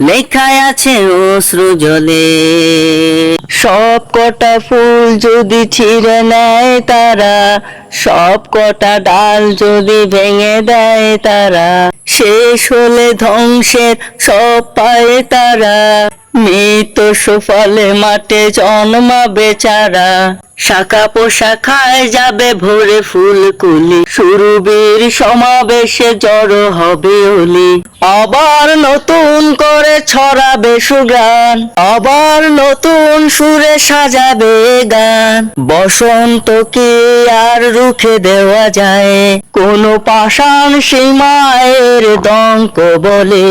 লেখায় আছে অশ্রু জলে। সব কটা ফুল যদি ছিঁড়ে নেয় তারা সব কটা ডাল যদি ভেঙে দেয় তারা, শেষ হলে ধ্বংসের সব পায় তারা। মৃত সুফলে মাঠে জন্মাবে চারা। শাখা পোশাখায় যাবে ভোরে ফুলকুলি সুরবীর সমাবেশে জড়ো হবে অলি। আবার নতুন করে ছড়াবে সুগান। আবার নতুন সুরে সাজাবে গান। বসন্তকে আর রুখে দেওয়া যায়? কোনো পাষাণ সীমায়ের দঙ্ক বলে।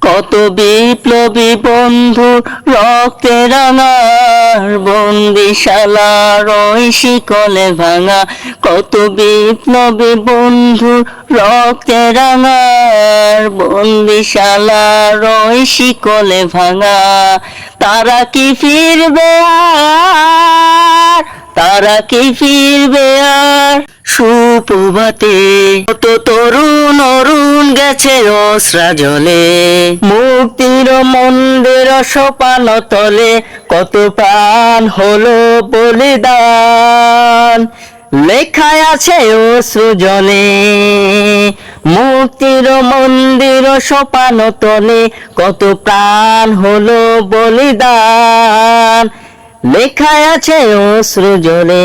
কত বিপ্লবী বন্ধু রক্তে রাঙার বন্দিশালার ওই শিকলে ভাঙা। কত বিপ্লবী বন্ধু রক্তে রাঙার বন্দিশালার ওই শিকলে ভাঙা। তারা কি ফিরবে আর? তারা কি ফিরবে আর? সুপ্রভাতে কত তরুণ অরুণ গেছে অসরা জলে মুক্তির মন্দির সোপান তলে কত প্রাণ হলো বলিদান। লেখায় আছে অশ্রু জলে মুক্তির মন্দির সোপান তলে কত প্রাণ হলো বলিদান। লেখায় আছে অশ্রু জলে